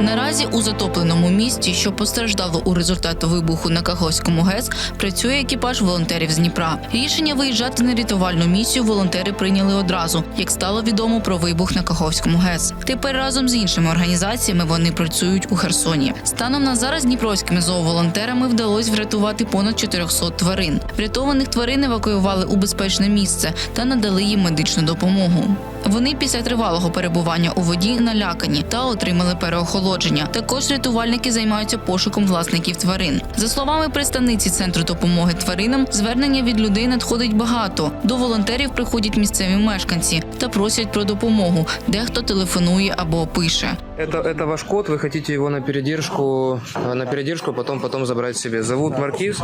Наразі у затопленому місті, що постраждало у результаті вибуху на Каховському ГЕС, працює екіпаж волонтерів з Дніпра. Рішення виїжджати на рятувальну місію волонтери прийняли одразу, як стало відомо про вибух на Каховському ГЕС. Тепер разом з іншими організаціями вони працюють у Херсоні. Станом на зараз дніпровськими зооволонтерами вдалося врятувати понад 400 тварин. Врятованих тварин евакуювали у безпечне місце та надали їм медичну допомогу. Вони після тривалого перебування у воді налякані та отримали переохолодження Також рятувальники займаються пошуком власників тварин. За словами представниці центру допомоги тваринам, звернення від людей надходить багато. До волонтерів приходять місцеві мешканці та просять про допомогу. Дехто телефонує або пише. Это, это ваш кот, вы хотите его на передержку, э, на передержку, потом, потом забрать себе. Зовут Маркиз.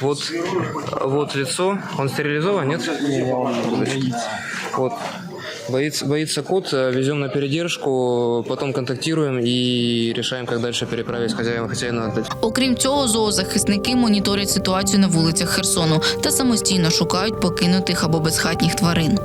Вот, вот лицо. Он стерилизован, нет? Вот. Боится, боится кот, э, везем на передержку, потом контактируем и решаем, как дальше переправить хозяина хозяина отдать. Окрім цього, зоозахисники моніторять ситуацію на вулицях Херсону та самостійно шукають покинутих або безхатніх тварин.